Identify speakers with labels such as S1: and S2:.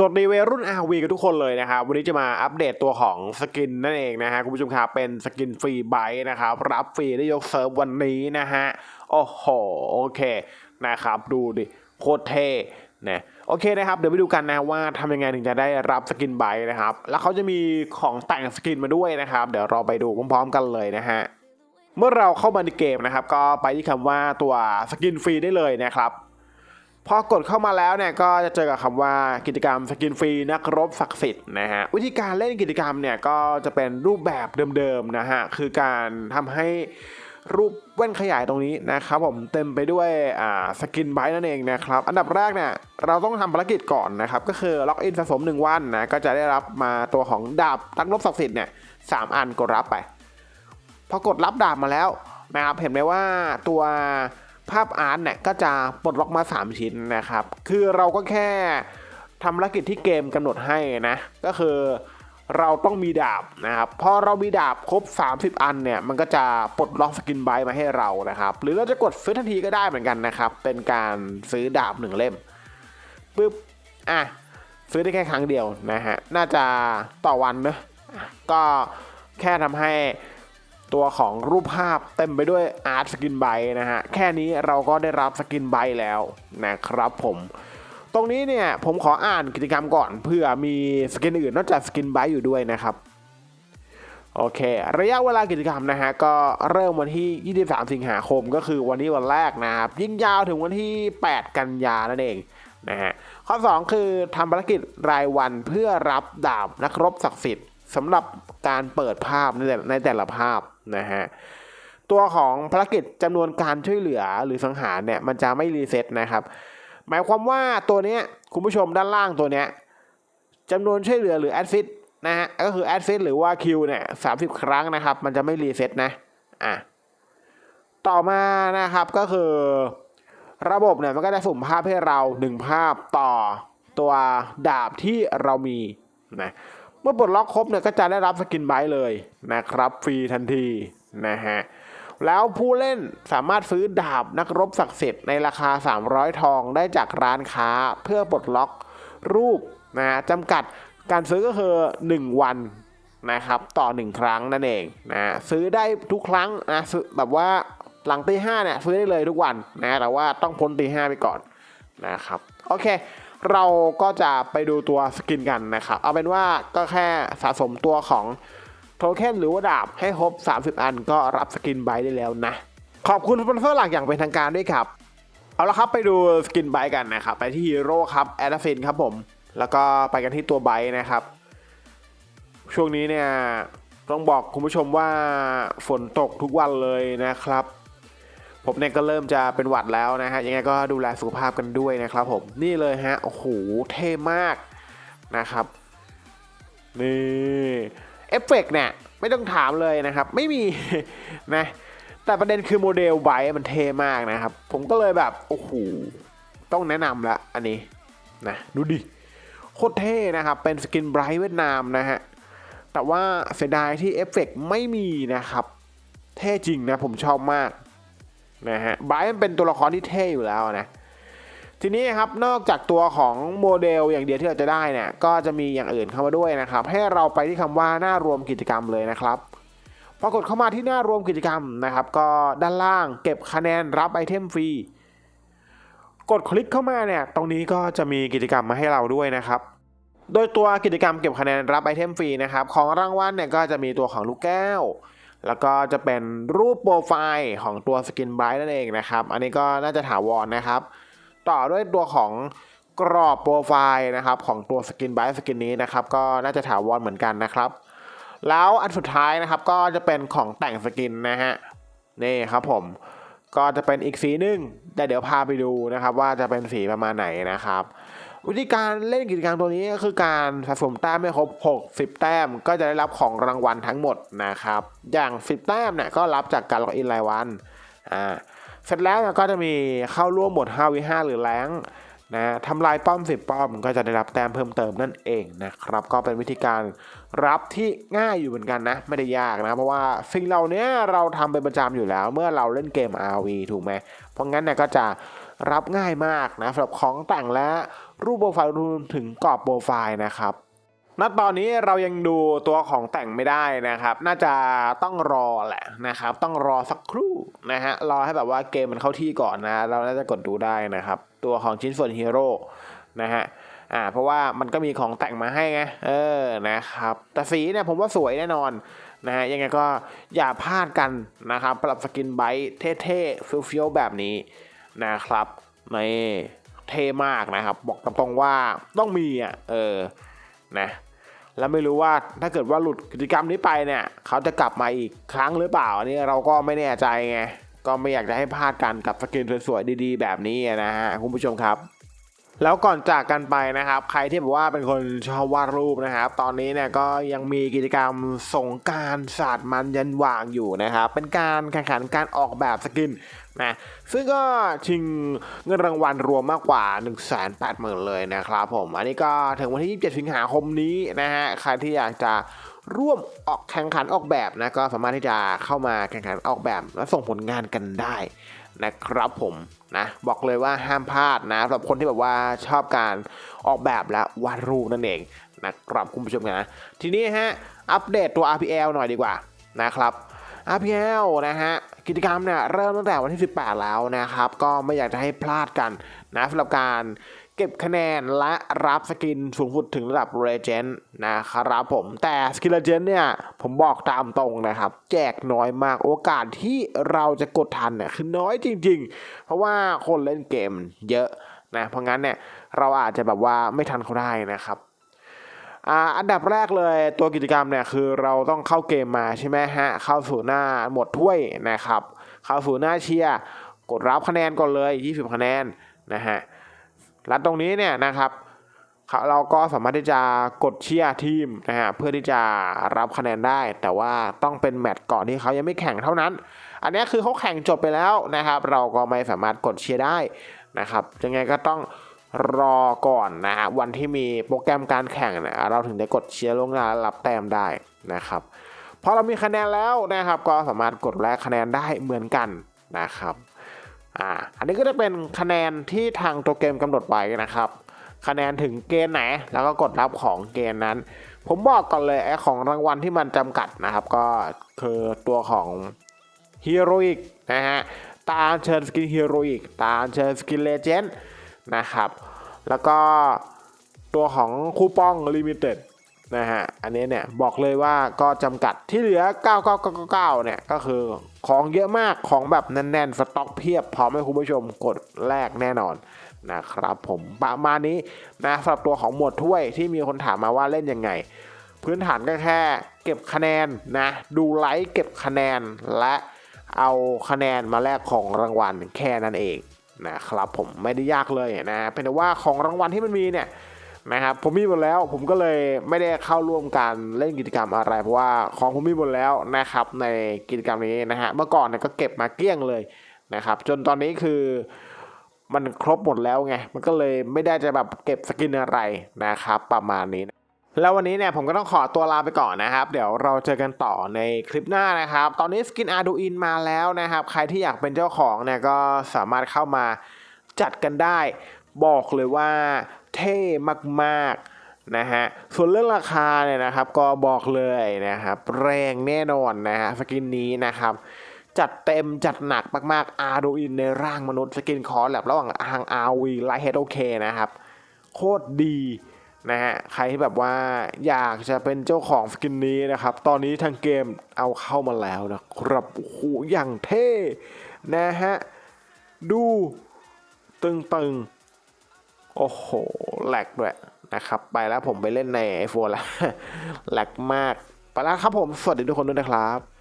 S1: สวัสดีวัยรุ่น RV กันทุกคนเลยนะครับ วันนี้จะมาอัปเดตตัวของสกินนั่นเองนะฮะคุณผู้ชมครับเป็นสกินฟรีไบต์นะครับ รับฟรีได้ยกเซิร์ฟวันนี้นะฮะ โอ้โห โอเคนะครับ ดูดิ โคตรเท่นะโอเคนะครับ เดี๋ยวไปดูกันนะว่าทำยังไงถึงจะได้รับสกินไบต์นะครับ แล้วเขาจะมีของแต่งสกินมาด้วยนะครับ เดี๋ยวเราไปดูพร้อมๆกันเลยนะฮะเมื่อเราเข้ามาในเกมนะครับ ก็ไปที่คำว่าตัวสกินฟรีได้เลยนะครับ พอกดเข้ามาแล้วเนี่ยก็จะเจอกับคำว่ากิจกรรมสกินฟรีนักรบศักดิ์สิทธิ์นะฮะวิธีการเล่นกิจกรรมเนี่ยก็จะเป็นรูปแบบเดิมๆนะฮะคือการทำให้รูปแว่นขยายตรงนี้นะครับผมเต็มไปด้วยสกินไบต์นั่นเองนะครับอันดับแรกเนี่ยเราต้องทำภารกิจก่อนนะครับก็คือล็อกอินสะสม 1 วันนะก็จะได้รับมาตัวของดาบนักรบศักดิ์สิทธิ์เนี่ยสามอันกดรับไปพอกดรับดาบมาแล้วนะครับเห็นไหมว่าตัว ภาพอาร์ตเนี่ยก็จะปลดล็อกมา 3 ชิ้นนะครับ คือเราก็แค่ทำภารกิจที่เกมกำหนดให้นะ ก็คือเราต้องมีดาบนะครับพอเรามีดาบครบ 30 อันเนี่ย มันก็จะปลดล็อกสกินไบต์มาให้เรานะครับ หรือเราจะกดซื้อทันทีก็ได้เหมือนกันนะครับ เป็นการซื้อดาบหนึ่งเล่มปึ๊บอะซื้อได้แค่ครั้งเดียวนะฮะ น่าจะต่อวันเนะก็แค่ทำให้ ตัวของรูปภาพเต็มไปด้วยอาร์ตสกินไบนะฮะ แค่นี้เราก็ได้รับสกินไบแล้วนะครับผมตรงนี้เนี่ยผมขออ่านกิจกรรมก่อนเพื่อมีสกินอื่นนอกจากสกินไบอยู่ด้วยนะครับโอเค ระยะเวลากิจกรรมนะฮะก็เริ่มวันที่ 23 สิงหาคมก็คือวันนี้วันแรกนะครับยิ่งยาวถึงวันที่ 8 กันยานั่นเองนะฮะข้อ 2 คือทำภารกิจรายวันเพื่อรับดาบนักรบศักดิ์สิทธิ์ สำหรับการเปิดภาพในแต่ในแต่ละภาพนะฮะตัวของภารกิจจำนวนการช่วยเหลือหรือสังหารเนี่ยมันจะไม่รีเซ็ตนะครับ หมายความว่าตัวเนี้ยคุณผู้ชมด้านล่างตัวเนี้ยจำนวนช่วยเหลือหรือแอดฟิตนะฮะก็คือแอดฟิตหรือว่าคิวเนี่ยสาครั้งนะครับ มันจะไม่รีเซ็ตนะอะต่อมานะครับก็คือระบบเนี่ยมันก็จะสุ่มภาพให้เราหนึ่งภาพต่อตัวดาบที่เรามีนะ เมื่อปลดล็อกครบเนี่ยก็จะได้รับสกินไบเลยนะครับฟรีทันทีนะฮะแล้วผู้เล่นสามารถซื้อดาบนักรบศักดิ์สิทธิ์ในราคา 300 ทองได้จากร้านค้าเพื่อปลดล็อกรูปนะจำกัดการซื้อก็คือ 1 วันนะครับต่อ 1 ครั้งนั่นเองนะซื้อได้ทุกครั้งนะซื้อแบบว่าหลังตีห้าเนี่ยซื้อได้เลยทุกวันนะแต่ว่าต้องพ้นตีห้าไปก่อนนะครับโอเค เราก็จะไปดูตัวสกินกันนะครับ เอาเป็นว่าก็แค่สะสมตัวของโทเค็นหรือว่าดาบให้ครบ 30 อันก็รับสกินไบได้แล้วนะ ขอบคุณสปอนเซอร์หลักอย่างเป็นทางการด้วยครับ เอาละครับไปดูสกินไบกันนะครับ ไปที่ฮีโร่ครับแอดฟินครับผม แล้วก็ไปกันที่ตัวไบนะครับ ช่วงนี้เนี่ยต้องบอกคุณผู้ชมว่าฝนตกทุกวันเลยนะครับ ผมเนี่ยก็เริ่มจะเป็นหวัดแล้วนะฮะยังไงก็ดูแลสุขภาพกันด้วยนะครับผมนี่เลยฮะโอ้โหเท่มากนะครับนี่เอฟเฟกต์เนี่ยไม่ต้องถามเลยนะครับ ไม่มีนะแต่ประเด็นคือโมเดลไบต์มันเท่มากนะครับ ผมก็เลยแบบโอ้โหต้องแนะนำละอันนี้นะดูดิโคตรเท่นะครับ เป็นสกินไบรท์เวียดนามนะฮะแต่ว่าเสียดายที่เอฟเฟกต์ไม่มีนะครับ เท่จริงนะผมชอบมาก นะฮะไบรท์มันเป็นตัวละครที่เท่อยู่แล้วนะทีนี้ครับนอกจากตัวของโมเดลอย่างเดียวที่เราจะได้เนี่ยก็จะมีอย่างอื่นเข้ามาด้วยนะครับ ให้เราไปที่คำว่าหน้ารวมกิจกรรมเลยนะครับพอกดเข้ามาที่หน้ารวมกิจกรรมนะครับ ก็ด้านล่างเก็บคะแนนรับไอเทมฟรีกดคลิกเข้ามาเนี่ยตรงนี้ก็จะมีกิจกรรมมาให้เราด้วยนะครับ โดยตัวกิจกรรมเก็บคะแนนรับไอเทมฟรีนะครับ ของรางวัลเนี่ยก็จะมีตัวของลูกแก้ว แล้วก็จะเป็นรูปโปรไฟล์ของตัวสกินไบรท์นั่นเองนะครับ อันนี้ก็น่าจะถาวรนะครับ ต่อด้วยตัวของกรอบโปรไฟล์นะครับของตัวสกินไบร์สกินนี้นะครับ ก็น่าจะถาวรเหมือนกันนะครับ แล้วอันสุดท้ายนะครับก็จะเป็นของแต่งสกินนะฮะนี่ครับผมก็จะเป็นอีกสีหนึ่งแต่เดี๋ยวพาไปดูนะครับ ว่าจะเป็นสีประมาณไหนนะครับ วิธีการเล่นกิจกรรมตัวนี้ก็คือการสะสมแต้มให้ครบ 60 แต้ม ก็จะได้รับของรางวัลทั้งหมดนะครับ อย่าง 10 แต้มเนี่ยก็รับจากการล็อกอินรายวันอ่าเสร็จแล้วก็จะมีเข้าร่วมหมด5วิ5หรือแรงนะทำลายป้อม 10 ป้อม ก็จะได้รับแต้มเพิ่มเติมนั่นเองนะครับ ก็เป็นวิธีการรับที่ง่ายอยู่เหมือนกันนะ ไม่ได้ยากนะ เพราะว่าสิ่งเหล่านี้เราทำเป็นประจำอยู่แล้ว เมื่อเราเล่นเกม RV ถูกไหมเพราะงั้นเนี่ยก็จะ รับง่ายมากนะสำหรับของแต่งและรูปโปรไฟล์รวมถึงกรอบโปรไฟล์นะครับณตอนนี้เรายังดูตัวของแต่งไม่ได้นะครับ น่าจะต้องรอแหละนะครับ ต้องรอสักครู่นะฮะ รอให้แบบว่าเกมมันเข้าที่ก่อนนะ เราน่าจะกดดูได้นะครับ ตัวของชิ้นส่วนฮีโร่นะฮะ อ่า เพราะว่ามันก็มีของแต่งมาให้ไง เออ นะครับ แต่สีเนี่ยผมว่าสวยแน่นอนนะฮะ ยังไงก็อย่าพลาดกันนะครับปรับสกินไบต์เท่ๆเฟี้ยวๆแบบนี้ นะครับในเท่มากนะครับ บอกตรงๆว่าต้องมีอะเออนะแล้วไม่รู้ว่าถ้าเกิดว่าหลุดกิจกรรมนี้ไปเนี่ย เขาจะกลับมาอีกครั้งหรือเปล่าอันนี้เราก็ไม่แน่ใจไงก็ไม่อยากจะให้พลาดกันกับสกินสวยๆดีๆ แบบนี้นะฮะคุณผู้ชมครับ แล้วก่อนจากกันไปนะครับ ใครที่บอกว่าเป็นคนชอบวาดรูปนะครับ ตอนนี้เนี่ยก็ยังมีกิจกรรมสงการศาสตร์มันยันวางอยู่นะครับ เป็นการแข่งขันการออกแบบสกินนะซึ่งก็ชิงเงินรางวัลรวมมากกว่า 1 8 0 0 0 0เลยนะครับผม อันนี้ก็ถึงวันที่ 27 สิงหาคมนี้นะฮะใครที่อยากจะ ร่วมออกแข่งขันออกแบบนะก็สามารถที่จะเข้ามาแข่งขันออกแบบ และส่งผลงานกันได้นะครับผมนะบอกเลยว่าห้ามพลาดนะสำหรับคนที่แบบว่าชอบการออกแบบและวาดรูปนั่นเองนะครับคุณผู้ชมนะทีนี้ฮะอัปเดตตัว RPL หน่อยดีกว่านะครับ RPL นะฮะกิจกรรมเนี่ยเริ่มตั้งแต่วันที่ 18 แล้วนะครับ ก็ไม่อยากจะให้พลาดกันนะสำหรับการ เก็บคะแนนและรับสกินสูงสุดถึงระดับ Legend นะครับผม แต่สกิน Legend เนี่ย ผมบอกตามตรงนะครับ แจกน้อยมากโอกาสที่เราจะกดทันเนี่ยคือน้อยจริง ๆ เพราะว่าคนเล่นเกมเยอะนะเพราะงั้นเนี่ยเราอาจจะแบบว่าไม่ทันเขาได้นะครับอันดับแรกเลยตัวกิจกรรมเนี่ยคือเราต้องเข้าเกมมาใช่ไหมฮะเข้าสู่หน้าหมดถ้วยนะครับ เข้าสู่หน้าเชียร์กดรับคะแนนก่อนเลย 20 คะแนนนะฮะ แล้วตรงนี้เนี่ยนะครับเราก็สามารถที่จะกดเชียร์ทีมนะฮะเพื่อที่จะรับคะแนนได้ แต่ว่าต้องเป็นแมตช์ก่อนที่เขายังไม่แข่งเท่านั้น อันนี้คือเขาแข่งจบไปแล้วนะครับ เราก็ไม่สามารถกดเชียร์ได้นะครับยังไงก็ต้องรอก่อนนะฮะวันที่มีโปรแกรมการแข่งเนี่ยเราถึงได้กดเชียร์ล่วงหน้ารับแต้มได้นะครับพอเรามีคะแนนแล้วนะครับ ก็สามารถกดแลกคะแนนได้เหมือนกันนะครับ อ่าอันนี้ก็จะเป็นคะแนนที่ทางตัวเกมกำหนดไว้นะครับ คะแนนถึงเกณฑ์ไหน แล้วก็กดรับของเกณฑ์นั้น ผมบอกก่อนเลยไอ้ของรางวัลที่มันจำกัดนะครับ ก็คือตัวของฮีโรอีกนะฮะตาเชิญสกินฮีโรอีกตาเชิญสกินเลเจนด์นะครับ แล้วก็ตัวของคูปองลิมิเต็ด นะฮะ อันนี้เนี่ยบอกเลยว่าก็จำกัดที่เหลือ 9999 เนี่ยก็คือของเยอะมากของแบบแน่นๆ สต็อกเพียบพร้อมให้คุณผู้ชมกดแลกแน่นอนนะครับผมประมาณนี้นะสำหรับตัวของหมวดถ้วยที่มีคนถามมาว่าเล่นยังไง พื้นฐานก็แค่เก็บคะแนนนะดูไลค์เก็บคะแนนและเอาคะแนนมาแลกของรางวัลแค่นั้นเองนะครับผมไม่ได้ยากเลยนะเป็นแต่ว่าของรางวัลที่มันมีเนี่ย นะครับผมมีหมดแล้วผมก็เลยไม่ได้เข้าร่วมการเล่นกิจกรรมอะไร เพราะว่าของผมมีหมดแล้วนะครับในกิจกรรมนี้นะฮะเมื่อก่อนเนี่ยก็เก็บมาเกลี้ยงเลยนะครับ จนตอนนี้คือมันครบหมดแล้วไง มันก็เลยไม่ได้จะแบบเก็บสกินอะไรนะครับประมาณนี้แล้ววันนี้เนี่ยผมก็ต้องขอตัวลาไปก่อนนะครับ เดี๋ยวเราเจอกันต่อในคลิปหน้านะครับ ตอนนี้สกินอาร์ดูอินมาแล้วนะครับ ใครที่อยากเป็นเจ้าของเนี่ยก็สามารถเข้ามาจัดกันได้ บอกเลยว่า เท่มากๆนะฮะส่วนเรื่องราคาเนี่ยนะครับก็บอกเลยนะครับแรงแน่นอนนะฮะสกินนี้นะครับจัดเต็มจัดหนักมากๆอาร์ดูอินในร่างมนุษย์สกินคอร์แลบระหว่างทาง RV ไลท์เฮดโอเคนะครับ โคตรดีนะฮะใครที่แบบว่าอยากจะเป็นเจ้าของสกินนี้นะครับ ตอนนี้ทางเกมเอาเข้ามาแล้วนะครับโอ้โหอย่างเท่นะฮะดูตึงๆ โอ้โหแหลกด้วยนะครับ ไปแล้วผมไปเล่นใน iPhone แล้วแหลกมาก ไปแล้วครับผม สวัสดีทุกคนด้วยนะครับ